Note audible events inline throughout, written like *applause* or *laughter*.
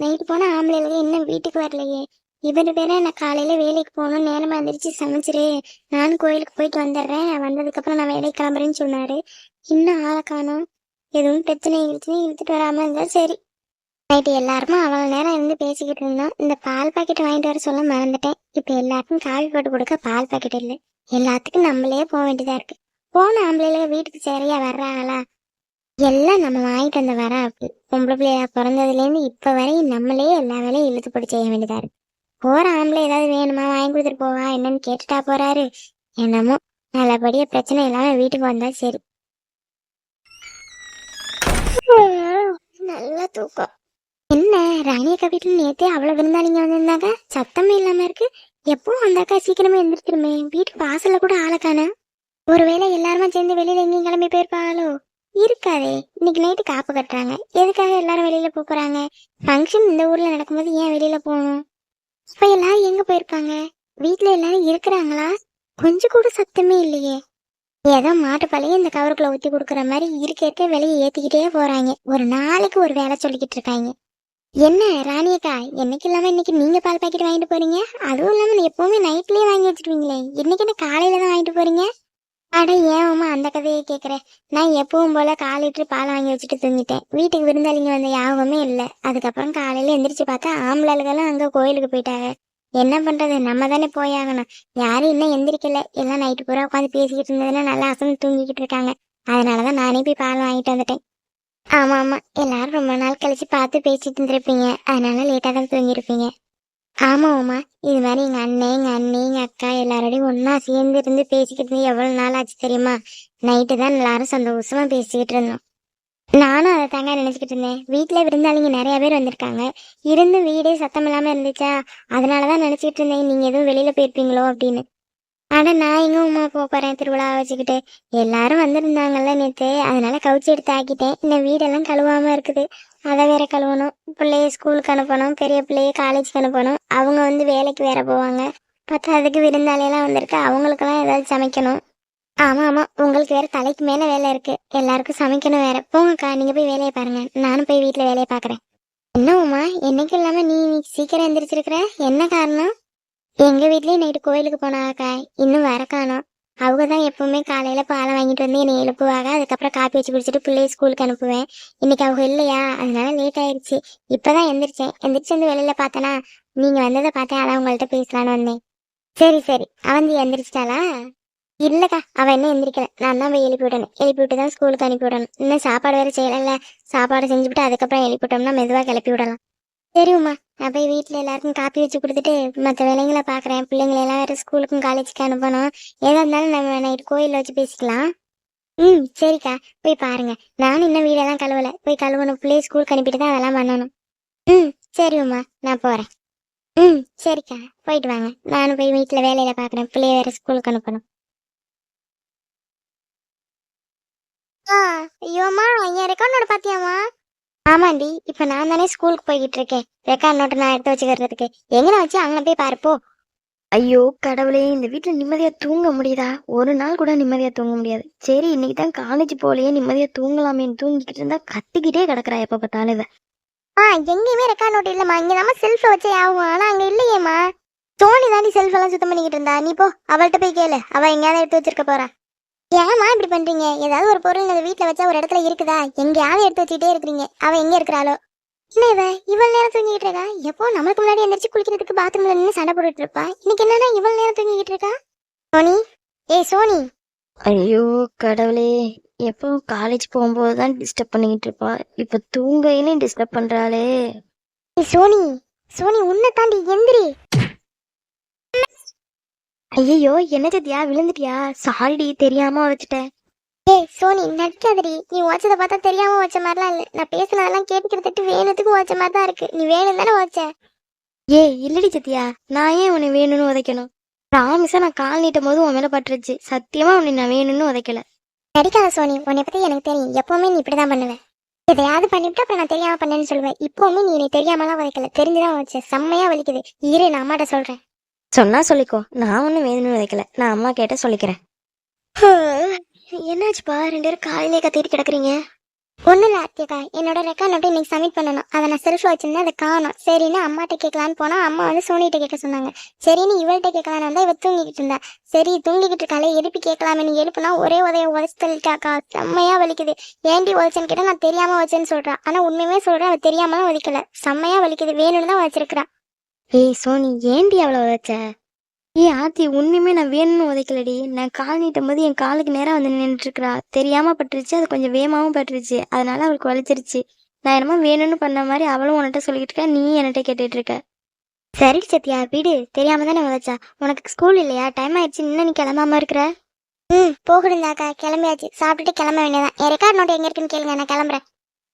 Night போன ஆம்பளைல இன்னும் வீட்டுக்கு வரலையே. இவரு பேர நான் காலையில வேலைக்கு போகணும் நேரமா எந்திரிச்சு சமைச்சிரு. நானும் கோயிலுக்கு போயிட்டு வந்துடுறேன். வந்ததுக்கப்புறம் நான் வேலைக்கு கிளம்புறேன்னு சொன்னாரு. இன்னும் ஆளை காணோம். எதுவும் பிரச்சனை இருந்துச்சுன்னு இழுத்துட்டு வராமல் இருந்தால் சரி. நைட்டு எல்லாருமே அவ்வளோ நேரம் இருந்து பேசிக்கிட்டு இருந்தோம். இந்த பால் பாக்கெட் வாங்கிட்டு வர சொல்ல மறந்துட்டேன். இப்போ எல்லாருக்கும் காஃபி போட்டு கொடுக்க பால் பாக்கெட் இல்லை. எல்லாத்துக்கும் நம்மளே போக வேண்டியதாக இருக்கு. போன ஆம்பளைல வீட்டுக்கு சரியா வர்றாங்களா? எல்லாம் நம்ம வாங்கிட்டு வந்த வர அப்படி. பொம்பளை பிள்ளையா பிறந்ததுலேருந்து இப்போ வரையும் நம்மளே எல்லா வேலையும் இழுத்து போட்டு செய்ய வேண்டியதா இருக்கு. போற ஆம்பளை ஏதாவது வேணுமா? வாங்கி கொடுத்துட்டு போவா? என்னன்னு கேட்டுட்டா போறாரு? என்னமோ நல்லபடியா பிரச்சனை இல்லாம வீட்டுக்கு வந்தா சரி. நல்ல தூக்கம். என்ன ராணியக்கா வீட்டுல நேத்தே அவ்வளவு விருந்தாளிங்க வந்திருந்தாங்க? சத்தமே இல்லாம இருக்கு. எப்பவும் அந்த அக்கா சீக்கிரமா எந்திரிச்சிருமே. வீட்டுக்கு வாசல்ல கூட ஆளை ஒருவேளை எல்லாருமே சேர்ந்து வெளியில எங்கேயும் கிளம்பி போயிருப்பாங்களோ இருக்காதே. இன்னைக்கு நைட்டு காப்பு கட்டுறாங்க. எதுக்காக எல்லாரும் வெளியில போப் போறாங்க? ஃபங்க்ஷன் இந்த ஊர்ல நடக்கும்போது ஏன் வெளியில போகணும்? இப்ப எல்லாரும் எங்க போயிருப்பாங்க வீட்டுல எல்லாரும் இருக்கிறாங்களா? கொஞ்சம் கூட சத்தமே இல்லையே. ஏதோ மாட்டு பழைய இந்த கவருக்குள்ள ஊத்தி கொடுக்குற மாதிரி இருக்க இருக்க விலையை ஏத்திக்கிட்டே போறாங்க. ஒரு நாளைக்கு ஒரு வேலை சொல்லிக்கிட்டு இருக்காங்க. என்ன ராணியக்கா என்னைக்கு இல்லாம இன்னைக்கு நீங்க பால் பாக்கெட் வாங்கிட்டு போறீங்க? அதுவும் இல்லாம எப்பவுமே நைட்லயே வாங்கி வச்சிருவீங்களே. இன்னைக்கு என்ன காலையில தான் வாங்கிட்டு போறீங்க? அட அம்மா அந்த கதையை கேட்குறேன் நான் எப்பவும் போல கால் பால் வாங்கி வச்சுட்டு தூங்கிட்டேன். வீட்டுக்கு விருந்தாளிங்க வந்த யாபமே இல்லை. அதுக்கப்புறம் காலையில எந்திரிச்சு பார்த்தா ஆம்பளைகளும் அங்கே கோயிலுக்கு போயிட்டாங்க. என்ன பண்றது? நம்ம தானே போயாகணும் யாரும் இன்னும் எந்திரிக்கல. எல்லாம் நைட்டு பூரா உட்காந்து பேசிக்கிட்டு இருந்ததுன்னா நல்லா அசந்து தூங்கிக்கிட்டு இருக்காங்க. அதனாலதான் நானே போய் பால் வாங்கிட்டு வந்துட்டேன். ஆமாம் ஆமாம் எல்லாரும் ரொம்ப நாள் கழிச்சு பார்த்து பேசிட்டு இருந்திருப்பீங்க. அதனால லேட்டாக தான் தூங்கியிருப்பீங்க. ஆமா உமா. இது மாதிரி எங்கள் அண்ணன் எங்கள் அண்ணி எங்கள் அக்கா எல்லாரோடையும் ஒன்றா சேர்ந்து இருந்து பேசிக்கிட்டு இருந்து எவ்வளோ நாள் ஆச்சு தெரியுமா? நைட்டு தான் எல்லாரும் சந்தோஷமா பேசிக்கிட்டு இருந்தோம். நானும் அதை தாங்க நினச்சிக்கிட்டு இருந்தேன். வீட்டில் விருந்தாளிங்க நிறைய பேர் வந்திருக்காங்க. இருந்து வீடே சத்தம் இல்லாமல் இருந்துச்சா? அதனாலதான் நினச்சிக்கிட்டு இருந்தேன் நீங்க எதுவும் வெளியில் போயிருப்பீங்களோ அப்படின்னு. ஆனா நான் எங்க உமா போக போறேன்? திருவிழா வச்சுக்கிட்டு. எல்லாரும் வந்திருந்தாங்கல்ல நேற்று அதனால கவுச்சி எடுத்து ஆக்கிட்டேன். இந்த வீடெல்லாம் கழுவாம இருக்குது. அதை வேற கழுவணும் பிள்ளைய ஸ்கூலுக்கு அனுப்பணும் பெரிய பிள்ளைய காலேஜுக்கு அனுப்பணும். அவங்க வந்து வேலைக்கு வேற போவாங்க. பத்தாவதுக்கு விருந்தாளியெல்லாம் வந்திருக்கு. அவங்களுக்கெல்லாம் ஏதாவது சமைக்கணும். ஆமாம் ஆமாம் உங்களுக்கு வேற தலைக்கு மேலே வேலை இருக்கு. எல்லாருக்கும் சமைக்கணும் வேற. போங்கக்கா நீங்கள் போய் வேலையை பாருங்க. நானும் போய் வீட்டில் வேலையை பார்க்குறேன். என்ன என்னைக்கு இல்லாமல் நீ இன்னைக்கு சீக்கிரம் எந்திரிச்சிருக்கிற? என்ன காரணம்? எங்கள் வீட்லேயும் நைட்டு கோயிலுக்கு போனாக்கா இன்னும் வர காணோம் அவங்க தான் எப்பவுமே காலையில் பாலை வாங்கிட்டு வந்து என்னை எழுப்புவாங்க. அதுக்கப்புறம் காப்பி வச்சு குடிச்சிட்டு பிள்ளைய ஸ்கூலுக்கு அனுப்புவேன். இன்னைக்கு அவங்க இல்லையா? அதனால லேட் ஆயிடுச்சு. இப்பதான் எந்திரிச்சேன். எந்திரிச்சு வந்து வெளியில பார்த்தேனா நீங்கள் வந்ததை பார்த்தேன். அதான் உங்கள்கிட்ட பேசலான்னு வந்தேன். சரி சரி. அவந்தி எந்திரிச்சிட்டாளா? இல்லைக்கா அவள் என்ன எந்திரிக்கல. நான் தான் போய் எழுப்பி விடணும். எழுப்பி விட்டு தான் ஸ்கூலுக்கு அனுப்பி விடணும். இன்னும் சாப்பாடு வேற செய்யலைல்ல சாப்பாடு செஞ்சுவிட்டு அதுக்கப்புறம் எழுப்பி விட்டோம்னா மெதுவாக கிளப்பி விடலாம். சரி நான் போய் வீட்டில் எல்லாருக்கும் காப்பி வச்சு கொடுத்துட்டு மற்ற வேலைங்களை பார்க்குறேன் பிள்ளைங்களை எல்லாம் வேறு ஸ்கூலுக்கும் காலேஜுக்கு அனுப்பணும். ஏதா இருந்தாலும் நம்ம நைட் கோயிலில் வச்சு பேசிக்கலாம். ம் சரிக்கா. போய் பாருங்க. நானும் இன்னும் வீடெல்லாம் கழுவலை. போய் கழுவணும். பிள்ளைய ஸ்கூலுக்கு அனுப்பிட்டு தான் அதெல்லாம் பண்ணணும். ம் சரிம்மா. நான் போகிறேன் ம் சரிக்கா. போயிட்டு வாங்க. நானும் போய் வீட்டில் வேலையில பார்க்குறேன் பிள்ளைய வேற ஸ்கூலுக்கு அனுப்பணும். ஆ ஐயோம்மா என் ரெக்கார்ட் பார்த்தியாம்மா ஆமாண்டி இப்ப நான் தானே ஸ்கூலுக்கு போய்கிட்டு இருக்கேன் ரெக்கார்ட் நோட்டை நான் எடுத்து வச்சுக்கிறதுக்கு. எங்க வச்சு அங்க போய் பாருப்போ? ஐயோ கடவுளே இந்த வீட்ல நிம்மதியா தூங்க முடியுதா? ஒரு நாள் கூட நிம்மதியா தூங்க முடியாது. சரி இன்னைக்கு தான் காலேஜ் போலயே நிம்மதியா தூங்கலாமேன்னு தூங்கிக்கிட்டு இருந்தா கத்திக்கிட்டே கிடக்குறா எப்ப பார்த்தாலும் இவ. ஆ எங்கேயுமே ரெக்கார்ட் நோட் இல்லம்மா. இங்க நம்ம செல்ஃப வச்சே ஆகும். ஆனா அங்க இல்லையேம்மா. சோனி தாண்டி செல்ஃப் எல்லாம் சுத்தம் பண்ணிக்கிட்டு இருந்தா. நீ போ அவள்கிட்ட போய் கேளு. அவ எங்கேயாவது எடுத்து வச்சிருக்க போறா. ஏமா இப்படி பண்றீங்க? ஏதாவது ஒரு பொருள் இந்த வீட்ல வச்சா ஒரு இடத்துல இருக்குதா? எங்கேயாவது எடுத்து வச்சுட்டே இருக்கிறீங்க. அவ எங்க இருக்கிறாளோ? என்ன இவ? இவ்வளவு நேரம் தூங்கிட்டு இருக்கா? எப்போ நம்மளுக்கு முன்னாடி எந்திரிச்சு குளிக்கிறதுக்கு பாத்ரூம்ல நின்று சண்டை போட்டுட்டு இருப்பா? இன்னைக்கு என்னன்னா இவ்வளவு நேரம் தூங்கிட்டு இருக்கா? சோனி? ஏய் சோனி? ஐயோ கடவுளே. எப்போ காலேஜ் போகும்போது தான் டிஸ்டர்ப் பண்ணிக்கிட்டு இருப்பா. இப்ப தூங்கையிலும் டிஸ்டர்ப் பண்றாளே. சோனி. சோனி உன்னை தாண்டி எந்திரி. ஐயோ என்ன சத்தியா விழுந்துட்டியா? சாரிடி தெரியாம வச்சுட்டேன் ஏய் சோனி நடிக்காதடி. நீ வச்சத பார்த்தா தெரியாம வச்ச மாதிரிலாம் இல்ல. நான் பேசுனதெல்லாம் கேட்டுக்கிறதுக்கு வேணுத்துக்கு வச்ச மாதிரி தான் இருக்கு. நீ வேணும் தானே வச்ச ஏய் இல்லடி சத்தியா நான் ஏன் உன்னை வேணும்னு உதைக்கணும்? ராமிசா நான் கால் நீட்டும் போது உன் மேல பட்டுருச்சு. சத்தியமா உன்னை நான் வேணும்னு உதைக்கல. நடிக்காத சோனி. உன்னை பத்தி எனக்கு தெரியும். எப்பவுமே நீ இப்படிதான் பண்ணுவ எதையாவது பண்ணிவிட்டு அப்புறம் நான் தெரியாம பண்ணேன்னு சொல்லுவேன். இப்பவுமே நீ என்னை தெரியாமலாம் வதைக்கல தெரிஞ்சுதான் வச்ச செம்மையா வலிக்குது. இரு நான் அம்மாட்ட சொல்றேன். சொன்னா சொல்லிக்கோ. நான் ஒன்னும் வேணும்னு உதைக்கல நான் அம்மா கேட்ட சொல்லிக்கிறேன். என்னாச்சுப்பா ரெண்டு பேரும் காலையிலே கத்திட்டு கிடக்குறீங்க. ஒன்றும் இல்லை அத்தியக்கா. என்னோட ரெக்கார்ட் நோட்டை இன்னைக்கு சப்மிட் பண்ணணும். அதை நான் செல்ஃபில் வச்சிருந்தேன் அதை காணும். சரின்னு அம்மாட்ட கேட்கலான்னு போனால் அம்மா வந்து சோனிகிட்ட கேட்க சொன்னாங்க. சரின்னு இவள்கிட்ட கேட்கலான்னு வந்தா இவ தூங்கிக்கிட்டு இருந்தா. சரி தூங்கிக்கிட்டு இருக்காளே எழுப்பி கேட்கலாமே. நீ எழுப்புனா ஒரே உதய உதச்சு தள்ளிட்டாக்கா செம்மையா வலிக்குது. ஏண்டி உதச்சேன்னு கேட்டால் நான் தெரியாம வச்சேன்னு சொல்றா. ஆனால் உண்மையுமே சொல்றேன் அவ தெரியாமலாம் வலிக்கல செம்மையா வலிக்குது. வேணும்னு தான் வச்சிருக்கிறா ஏய் சோனி ஏன்டி அவ்வளோ உதைச்ச? ஏய் ஆத்தி உண்மையுமே நான் வேணும்னு உதைக்கலடி. நான் கால் நீட்டும் போது என் காலுக்கு நேரா வந்து நின்றுட்டுருக்கா தெரியாம பட்டுருச்சு அது கொஞ்சம் வேகமாவும் பட்டுருச்சு. அதனால அவளுக்கு வலிச்சிருச்சு நான் என்னமோ வேணும்னு பண்ண மாதிரி அவளும் உன்கிட்ட சொல்லிக்கிட்டு இருக்கா நீ என்கிட்ட கேட்டுட்டு இருக்க. சரி சத்யா வீடு. தெரியாம தானே உதச்சா. உனக்கு ஸ்கூல் இல்லையா? டைம் ஆயிடுச்சு இன்னும் நீ கிளம்பாம இருக்கிற? ம் போகணுந்தாக்கா கிளம்பியாச்சு. சாப்பிட்டுட்டு கிளம்ப வேண்டியதான் என் ரெக்கார்ட் நோட் எங்க இருக்குன்னு கேளுங்க நான் கிளம்புறேன்.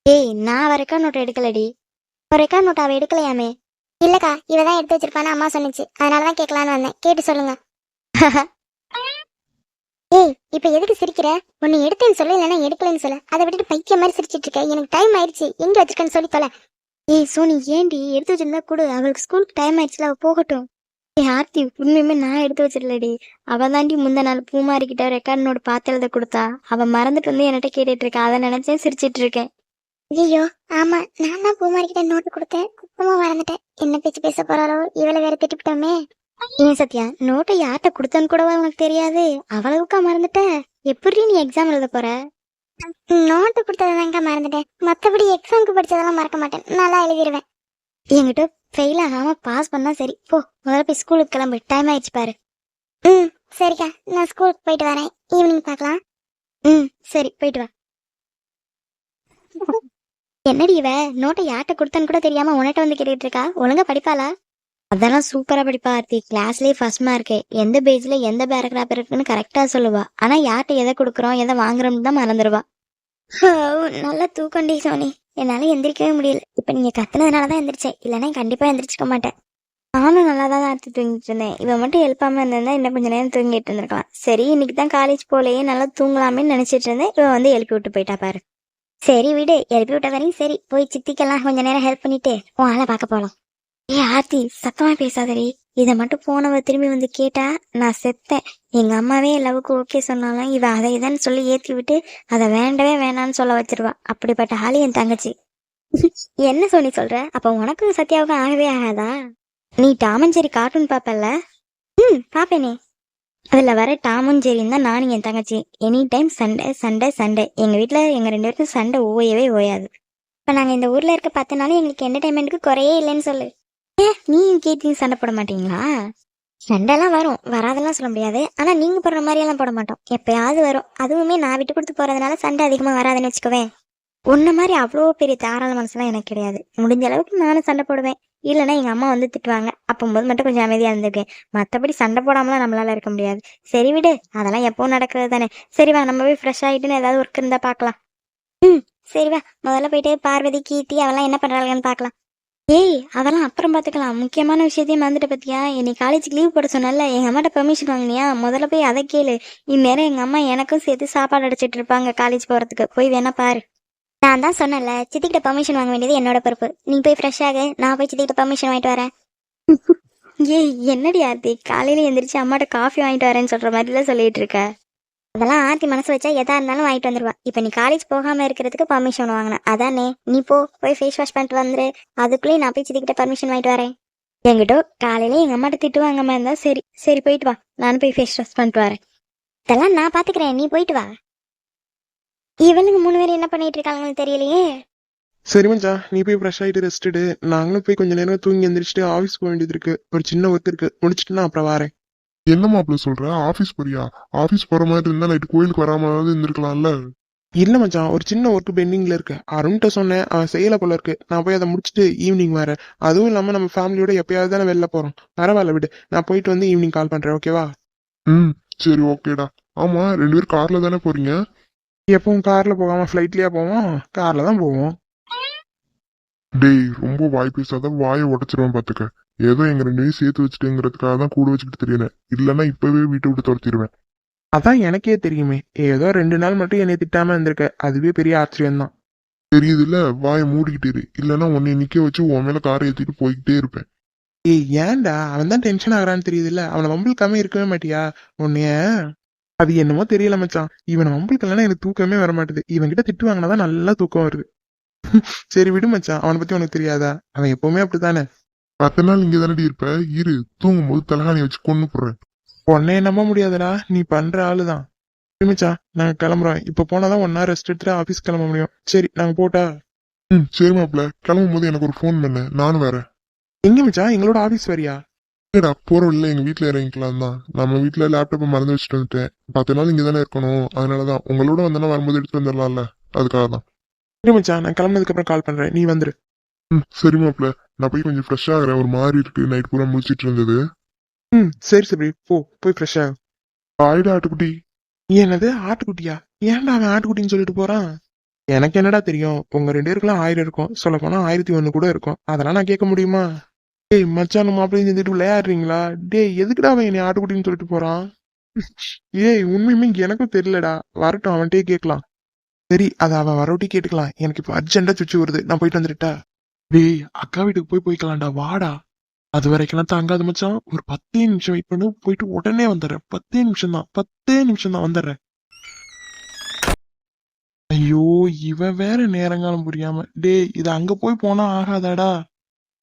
ஏய் நான் வரைக்கும் நோட் எடுக்கலடி. ரெக்கார்ட் நோட் அவ எடுக்கலையாமே? இல்லக்கா இவ தான் எடுத்து வச்சிருப்பான்னு அம்மா சொன்னுச்சு. அதனால தான் கேட்கலான்னு வந்தேன். கேட்டு சொல்லுங்க. *laughs* ஏய் இப்போ எதுக்கு சிரிக்கிற? ஒன்னு எடுத்தேன்னு சொல்லு இல்லைன்னா எடுக்கலைன்னு சொல்லு. அதை விட்டுட்டு பைத்தியம் மாதிரி சிரிச்சிட்டு இருக்க. எனக்கு டைம் ஆயிடுச்சு எங்க வச்சிருக்கேன்னு சொல்லி தொலை. ஏய் சோனி ஏன்டி? எடுத்து வச்சிருந்தா கொடு. அவளுக்கு ஸ்கூலுக்கு டைம் ஆயிடுச்சுல அவ போகட்டும். ஏய் ஆர்த்தி உண்மையுமே நான் எடுத்து வச்சிடலடி. அவ தாண்டி முந்த நாள் பூமாரிக்கிட்ட ரெக்கார்ட் நோட் பார்த்து எழுத கொடுத்தா. அவ மறந்துட்டு வந்து என்கிட்ட கேட்டுட்டு இருக்கா. அதை நினைச்சேன் சிரிச்சிட்டு இருக்கேன். ஐயோ ஆமா நான் தான் பூமாரிக்கிட்ட நோட்டு கொடுத்தேன். குப்பமா மறந்துட்டேன். என்ன பேச்சு பேச போறாளோ இவளை வேற திட்டிவிட்டோமே. ஏன் சத்யா நோட்டை யார்கிட்ட கொடுத்தன்னு கூடவா உனக்கு தெரியாது? அவ்வளவுக்கா மறந்துட்ட. எப்படி நீ எக்ஸாம் எழுத போற? நோட்டு கொடுத்ததாங்க மறந்துட்டேன். மத்தபடி எக்ஸாமுக்கு படிச்சதெல்லாம் மறக்க மாட்டேன். நல்லா எழுதிடுவேன் என்கிட்ட ஃபெயில் ஆகாம பாஸ் பண்ணா சரி. போ முதல்ல போய் ஸ்கூலுக்கு கிளம்பு. டைம் ஆயிடுச்சு பாரு. ம் சரிக்கா. நான் ஸ்கூலுக்கு போயிட்டு வரேன். ஈவினிங் பார்க்கலாம். ம் சரி போயிட்டு வா. என்னடி இவ? நோட்டை யார்கிட்ட கொடுத்தன்னு கூட தெரியாம உன்கிட்ட வந்து கேட்டுட்டு இருக்கா? ஒழுங்கா படிப்பாளா? அதெல்லாம் சூப்பரா படிப்பா ஆர்த்தி. கிளாஸ்லயே ஃபர்ஸ்ட் மார்க்கு எந்த பேஜ்ல எந்த பேராகிராஃப் இருக்குன்னு கரெக்டா சொல்லுவா. ஆனா யார்கிட்ட எதை கொடுக்குறோம் எதை வாங்குறோம்னு தான் மறந்துடுவா நல்லா தூக்கண்டி சோனி. என்னால எந்திரிக்கவே முடியல. இப்ப நீங்க கத்துனதுனால தான் எந்திரிச்சேன் இல்லைன்னா கண்டிப்பா எந்திரிச்சுக்க மாட்டேன். நானும் நல்லா தான் ஆர்த்தி தூங்கிட்டு இருந்தேன். இவன் மட்டும் எழுப்பாம இருந்திருந்தா இன்னும் கொஞ்ச நேரம் தூங்கிட்டு இருந்திருக்கலாம். சரி இன்னைக்கு தான் காலேஜ் போலையே நல்லா தூங்கலாமேன்னு நினைச்சிட்டு இருந்தேன். இவன் வந்து எழுப்பி விட்டு போயிட்டா பாரு. சரி விடு எழுப்பி விட்ட வரையும் சரி. போய் சித்திக்கெல்லாம் கொஞ்ச நேரம் ஹெல்ப் பண்ணிட்டு உன் ஆளை பார்க்க போலாம். ஏ ஆர்த்தி சத்தமா பேசாதடி. இதை மட்டும் போனவ திரும்பி வந்து கேட்டா நான் செத்தேன். எங்க அம்மாவே லவ்வுக்கு ஓகே சொன்னாலும் இவ அதை இதைன்னு சொல்லி ஏத்தி விட்டு அதை வேண்டவே வேணான்னு சொல்ல வச்சிருவா. அப்படிப்பட்ட ஆளு என் தங்கச்சி. *laughs* என்ன சொல்லி சொல்ற? அப்ப உனக்கும் சத்யாவுக்கும் ஆகவே ஆகாதா? நீ டாமஞ்சேரி கார்ட்டூன் பாப்பல்ல ம் பாப்பேனே அதில் வர டாமும் ஜெரியும் தான் நானும் என் தங்கச்சி. எனி டைம் சண்டை சண்டை சண்டை. எங்கள் வீட்டில் எங்கள் ரெண்டு பேருக்கும் சண்டை ஓயவே ஓயாது. இப்போ நாங்கள் இந்த ஊரில் இருக்க பத்து எங்களுக்கு என்டர்டைன்மெண்ட்டுக்கு குறையே இல்லைன்னு சொல்லு. ஏன் நீயும் கேட்டியும் சண்டை போட மாட்டீங்களா? சண்டைலாம் வரும். வராதெல்லாம் சொல்ல முடியாது. ஆனால் நீங்கள் போடுற மாதிரியெல்லாம் போட மாட்டோம். எப்பயாவது வரும். அதுவுமே நான் விட்டு கொடுத்து போகிறதுனால சண்டை அதிகமாக வராதுன்னு வச்சுக்கோவேன். உன்ன மாதிரி அவ்வளோ பெரிய தாராள மனசுலாம் எனக்கு கிடையாது. முடிஞ்ச அளவுக்கு நானும் சண்டை போடுவேன். இல்லைன்னா எங்கள் அம்மா வந்து திட்டுவாங்க. அப்போது மட்டும் கொஞ்சம் அமைதியாக இருந்திருக்கேன் மற்றபடி சண்டை போடாமலாம் நம்மளால இருக்க முடியாது. சரி விடு அதெல்லாம் எப்போவும் நடக்கிறது தானே. சரி வா நம்ம போய் ஃப்ரெஷ் ஆகிட்டுன்னு ஏதாவது ஒர்க் இருந்தால் பார்க்கலாம் ம் சரி வா முதல்ல போயிட்டு பார்வதி கீர்த்தி அவெல்லாம் என்ன பண்ணுறாங்கன்னு பார்க்கலாம் ஏய் அதெல்லாம் அப்புறம் பார்த்துக்கலாம் முக்கியமான விஷயத்தையும் மறந்துட்டு பார்த்தியா என்னை காலேஜுக்கு லீவ் போட சொன்னல எங்கள் அம்மாட்ட பெர்மிஷன் வாங்கினியா? முதல்ல போய் அதை கேளு. இந்நேரம் எங்கள் அம்மா எனக்கும் சேர்த்து சாப்பாடு அடைச்சிட்டு இருப்பாங்க காலேஜ் போகிறதுக்கு போய் வேணா பாரு. நான் தான் சொன்னேன்ல சித்திக்கிட்ட பெர்மிஷன் வாங்க வேண்டியது என்னோட பொறுப்பு. நீ போய் ஃப்ரெஷ் ஆகு நான் போய் சித்திக்கிட்ட பெர்மிஷன் வாங்கிட்டு வரேன். *laughs* ஏய் என்னடி ஆர்த்தி? காலையில எந்திரிச்சு அம்மாட்ட காஃபி வாங்கிட்டு வரேன்னு சொல்ற மாதிரிலாம் சொல்லிட்டு இருக்க. அதெல்லாம் ஆர்த்தி மனசு வச்சா எதா இருந்தாலும் வாங்கிட்டு வந்துருவா. இப்போ நீ காலேஜ் போகாம இருக்கிறதுக்கு பர்மிஷன் வாங்கினேன் அதானே? நீ போ போய் ஃபேஸ் வாஷ் பண்ணிட்டு வந்துரு. அதுக்குள்ளேயே நான் போய் சித்திக்கிட்ட பர்மிஷன் வாங்கிட்டு வரேன். என்கிட்ட காலையில எங்க அம்மாட்ட திட்டு வாங்காம இருந்தா சரி சரி போயிட்டு வா. நானும் போய் ஃபேஸ் வாஷ் பண்ணிட்டு வரேன். இதெல்லாம் நான் பாத்துக்கிறேன். நீ போயிட்டு வா. இவனுங்க மூணு பேரும் என்ன பண்ணிட்டு இருக்காங்கன்னு தெரியலையே. சரி மச்சான் நீ போய் ஃப்ரெஷ் ஆயிட்டு ரெஸ்ட் எடு. நாங்களும் போய் கொஞ்ச நேரம் தூங்கி எந்திரிச்சிட்டு ஆஃபீஸ் போக வேண்டியது இருக்கு. ஒரு சின்ன ஒர்க் இருக்கு. முடிச்சிட்டு நான் அப்புறம் வரேன். என்ன மாப்பிள்ள சொல்ற? ஆபீஸ் போறியா? ஆபீஸ் போற மாதிரி இருந்தா நைட்டு கோயிலுக்கு வராமலாவது இருந்திருக்கலாம்ல இல்ல மச்சான் ஒரு சின்ன ஒர்க் பெண்டிங்ல இருக்கு. அருண்கிட்ட சொன்னேன். அவன் செய்யல போல இருக்கு. நான் போய் அதை முடிச்சுட்டு ஈவினிங் வரேன். அதுவும் இல்லாம நம்ம ஃபேமிலியோட எப்பயாவது தானே வெளில போறோம். பரவாயில்ல விடு. நான் போயிட்டு வந்து ஈவினிங் கால் பண்றேன். ஓகேவா ம் சரி ஓகேடா ஆமா ரெண்டு பேரும் கார்ல தானே போறீங்க? எப்பவும் கார்ல போகாம ஃபிளைட்லயா போவோம்? கார்ல தான் போவோம். டேய் ரொம்ப வாய் பேசாத வாயை உடச்சிருவேன் பாத்துக்க. ஏதோ எங்க ரெண்டு பேரும் சேர்த்து வச்சுட்டேங்கிறதுக்காக தான் கூட வச்சுக்கிட்டு தெரியல. இல்லைன்னா இப்பவே வீட்டை விட்டு துரத்திடுவேன் அதான் எனக்கே தெரியுமே. ஏதோ ரெண்டு நாள் மட்டும் என்னை திட்டாம இருந்திருக்க. அதுவே பெரிய ஆச்சரியம் தான் தெரியுதுல்ல வாயை மூடிக்கிட்டு இரு. இல்லைன்னா உன்னை நிக்க வச்சு உன் மேல காரை ஏத்திட்டு போய்கிட்டே இருப்பேன். ஏய் ஏன்டா? அவன் தான் டென்ஷன் ஆகுறான்னு தெரியுதுல்ல. அவனை வம்பிழுக்காம இருக்கவே மாட்டியா? உன்னைய? அது என்னமோ தெரியல மச்சான். இவன் வம்புக்கெல்லாம் எனக்கு தூக்கமே வர மாட்டுது இவன் கிட்ட திட்டு வாங்கினாதான் நல்லா தூக்கம் வருது. *laughs* சரி விடு மச்சான். அவனை பத்தி உனக்கு தெரியாதா? அவன் எப்பவுமே அப்படித்தானே? பத்து நாள் இங்க தானடி இருப்ப? இரு தூங்கும் போது தலகாணி வச்சு கொண்டு போடுறேன். உன்னைய நம்ப முடியாதுடா. நீ பண்ற ஆளுதான். மச்சான். நாங்க கிளம்புறோம். இப்ப போனாதான் ஒன்னா ரெஸ்ட் எடுத்துட்டு ஆபீஸ் கிளம்ப முடியும். சரி நாங்க போட்டா? ம் சரி மாப்பிள்ள. கிளம்பும் போது எனக்கு ஒரு ஃபோன் பண்ணு. நானும் வரேன். எங்க மச்சான்? எங்களோட ஆபீஸ் வரியா? இல்லடா போற வழியில எங்க வீட்ல இறங்கிக்கலாம் தான். நம்ம வீட்ல லேப்டாப்பை மறந்து வச்சுட்டு வந்துட்டேன். பத்து நாள் இங்க தானே இருக்கணும். அதனாலதான் உங்களோட வந்தனா வரும்போது எடுத்து வந்துடலாம்ல. அதுக்காக தான். சரி மச்சான் நான் கிளம்புனதுக்கு அப்புறம் கால் பண்றேன். நீ வந்துரு. ம் சரி மாப்பிள்ள. நான் போய் கொஞ்சம் ஃப்ரெஷ் ஆகுறேன். ஒரு மாதிரி இருக்கு. நைட் பூரா முடிச்சிட்டு இருந்தது. ம் சரி சரி போ போய் ஃப்ரெஷ்ஷா ஆயிடா ஆட்டுக்குட்டி. என்னது? ஆட்டுக்குட்டியா? ஏன்டா அவன் ஆட்டுக்குட்டின்னு சொல்லிட்டு போறான்? எனக்கு என்னடா தெரியும்? உங்க ரெண்டு பேருக்குலாம் ஆயிரம் இருக்கும். சொல்ல போனா ஆயிரத்தி ஒண்ணு கூட இருக்கும். அதெல்லாம் நான் கேட்க முடியுமா? டேய் மச்சான் மாப்பிள்ளையும் செஞ்சுட்டு விளையாடுறீங்களா? டேய் எதுக்குடா அவன் என்னை ஆட்டுக்குட்டின்னு சொல்லிட்டு போறான்? ஏய் உண்மையுமே எனக்கும் தெரியலடா. வரட்டும் அவன்கிட்டயே கேட்கலாம். சரி அதை அவன் வரவட்டி கேட்டுக்கலாம். எனக்கு இப்போ அர்ஜென்டா சுச்சு வருது. நான் போயிட்டு வந்துட்டா டேய் அக்கா வீட்டுக்கு போய் போய்க்கலாம்டா. வாடா. அது வரைக்கும் தாங்காது மச்சான். ஒரு பத்தே நிமிஷம் வெயிட் பண்ணு. போயிட்டு உடனே வந்துடுறேன். பத்தே நிமிஷம் தான் பத்தே நிமிஷம் தான் வந்துடுறேன். ஐயோ இவன் வேற நேரங்காலம் புரியாம. டேய் இது அங்க போய் போனா ஆகாதாடா.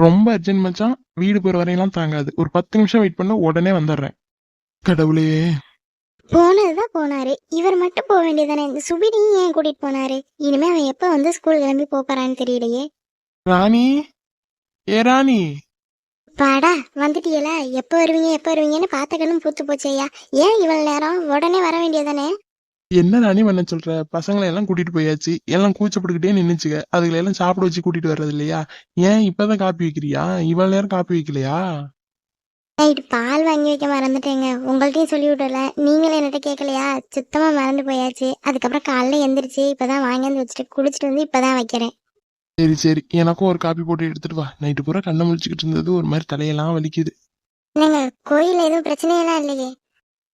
ரொம்ப அர்ஜென்ட் மச்சான் வீடு போற வரையெல்லாம் தாங்காது. ஒரு பத்து நிமிஷம் வெயிட் பண்ண உடனே வந்துடுறேன். கடவுளே. போனதுதான் போனாரு. இவர் மட்டும் போக வேண்டியதானே இந்த சுபினையும் ஏன் கூட்டிட்டு போனாரு? இனிமே அவன் எப்ப வந்து ஸ்கூல் கிளம்பி போறான்னு தெரியலையே. ராணி? ஏ ராணி? பாடா வந்துட்டியல? எப்ப வருவீங்க எப்ப வருவீங்கன்னு பார்த்த கண்ணும் பூத்து போச்சையா ஏன் இவ்வளவு நேரம்? உடனே வர வேண்டியதானே என்ன ராணி பண்ண சொல்ற? பசங்களை எல்லாம் கூட்டிட்டு போயாச்சு. எல்லாம் கூச்சப்பட்டுக்கிட்டே நின்னுச்சுங்க அதுகளை எல்லாம் சாப்பிட வச்சு கூட்டிட்டு வர்றது இல்லையா? ஏன் இப்பதான் காப்பி வைக்கிறியா? இவ்வளவு நேரம் காப்பி வைக்கலையா? நைட்டு பால் வாங்கி வைக்க மறந்துட்டேங்க. உங்கள்ட்டையும் சொல்லி விடல. நீங்களும் என்கிட்ட கேட்கலையா? சுத்தமா மறந்து போயாச்சு. அதுக்கப்புறம் காலைல எந்திரிச்சு இப்பதான் வாங்கி வந்து வச்சுட்டு குளிச்சுட்டு வந்து இப்பதான் வைக்கிறேன். சரி சரி. எனக்கும் ஒரு காப்பி போட்டு எடுத்துட்டு வா. நைட்டு பூரா கண்ணை முழிச்சுக்கிட்டு இருந்தது ஒரு மாதிரி தலையெல்லாம் வலிக்குது. இல்லைங்க கோயில்ல எதுவும் பிரச்சனையெல்லாம் இல்லையே?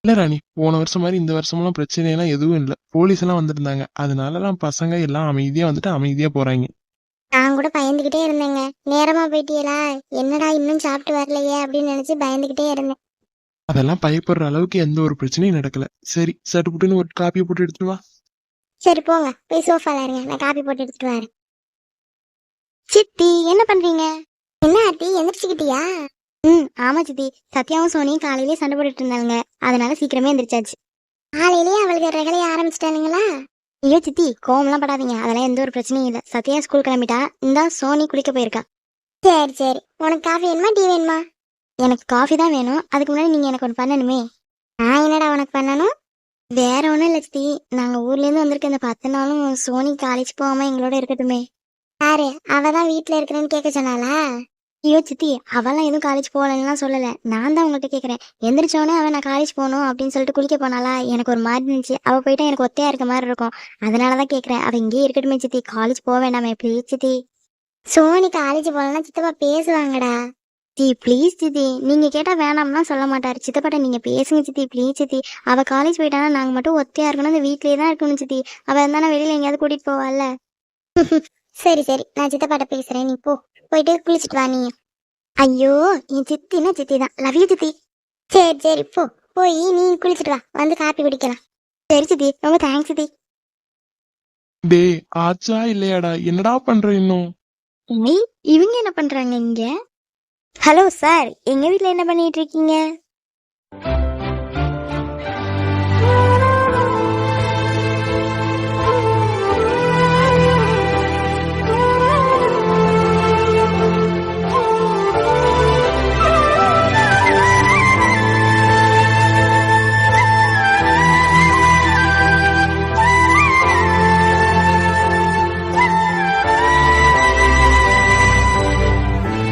இல்ல ராணி போன வருஷம் மாதிரி இந்த வருஷம்லாம் பிரச்சனை எல்லாம் எதுவும் இல்ல. போலீஸ் எல்லாம் வந்திருந்தாங்க. அதனாலலாம் பசங்க எல்லாம் அமைதியா வந்துட்டு அமைதியா போறாங்க. நான் கூட பயந்துகிட்டே இருந்தேங்க. நேரமா போயிட்டியலா என்னடா இன்னும் சாப்பிட்டு வரலையே அப்படின்னு நினைச்சு பயந்துகிட்டே இருந்தேன். அதெல்லாம் பயப்படுற அளவுக்கு எந்த ஒரு பிரச்சனையும் நடக்கல. சரி சட்டுப்புட்டுன்னு ஒரு காப்பியை போட்டு எடுத்துட்டு வா. சரி போங்க. போய் சோஃபால இருங்க. நான் காப்பி போட்டு எடுத்துட்டு வரேன். சித்தி என்ன பண்றீங்க? என்ன ஆத்தி? எந்திரிச்சுக்கிட்டியா? ம் ஆமா சித்தி. சத்யாவும் சோனியும் காலையிலேயே சண்டை போட்டுட்டு இருந்தாங்க அதனால சீக்கிரமே எந்திரிச்சாச்சு. காலையிலேயே அவளுக்கு ரகலைய ஆரம்பிச்சிட்டானுங்களா ஐயோ சித்தி கோவம்லாம் படாதீங்க. அதெல்லாம் எந்த ஒரு பிரச்சனையும் இல்லை. சத்யா ஸ்கூல் கிளம்பிட்டா இந்தா சோனி குளிக்க போயிருக்கா. சரி சரி. உனக்கு காஃபி வேணுமா டீ வேணுமா? எனக்கு காஃபி தான் வேணும். அதுக்கு முன்னாடி நீங்க எனக்கு ஒன்று பண்ணணுமே. நான் என்னடா உனக்கு பண்ணணும்? வேற ஒன்றும் இல்லை சித்தி. நாங்கள் ஊர்லேருந்து வந்திருக்க இந்த பத்து நாளும் சோனி காலேஜ் போகாம எங்களோட இருக்கட்டுமே. யாரு? அவ தான் வீட்டுல இருக்கிறேன்னு கேட்க சொன்னாளா? ஐயோ சித்தி அவெல்லாம் எதுவும் காலேஜ் போகலன்னுலாம் சொல்லலை. நான் தான் உங்கள்கிட்ட கேட்குறேன் எந்திரிச்சோன்னே அவன் நான் காலேஜ் போகணும் அப்படின்னு சொல்லிட்டு குளிக்க போனாலா எனக்கு ஒரு மாதிரி இருந்துச்சு. அவள் போயிட்டா எனக்கு ஒத்தையா இருக்க மாதிரி இருக்கும். அதனால தான் கேட்குறேன் அவள் இங்கேயே இருக்கட்டுமே சித்தி. காலேஜ் போக வேண்டாமே ப்ளீஸ் சித்தி. சோனி காலேஜ் போகலன்னா சித்தப்பா பேசுவாங்கடா. சித்தி ப்ளீஸ் சித்தி. நீங்கள் கேட்டால் வேணாம்னா சொல்ல மாட்டாரு. சித்தப்பாட்ட நீங்கள் பேசுங்க சித்தி ப்ளீஸ் சித்தி. அவள் காலேஜ் போயிட்டானா நாங்கள் மட்டும் ஒத்தையா இருக்கணும். அந்த வீட்லேயே தான் இருக்கணும் சித்தி. அவள் இருந்தானா வெளியில் எங்கேயாவது கூட்டிகிட்டு போவாள்ல. சரி சரி. நான் சித்தப்பாட்ட பேசுறேன். நீ போ. போயிட்டு குளிச்சுட்டு வா நீ. ஐயோ என் சித்தினா சித்தி தான்? லவ் யூ சித்தி. சரி சரி. போ. போய் நீ குளிச்சுட்டு வா. வந்து காப்பி குடிக்கலாம். சரி சித்தி. ரொம்ப தேங்க்ஸ் சித்தி. டேய் ஆச்சா இல்லையாடா? என்னடா பண்ற இன்னும்? ஏய் இவங்க என்ன பண்றாங்க இங்க? ஹலோ சார் எங்க வீட்ல என்ன பண்ணிட்டு இருக்கீங்க?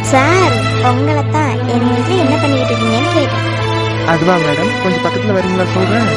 சார் உங்களை தான் என் வீட்டில் என்ன பண்ணிக்கிட்டு இருக்கீங்கன்னு கேட்டேன். அதுவா மேடம்? கொஞ்சம் பக்கத்தில் வரீங்களா சொல்கிறேன்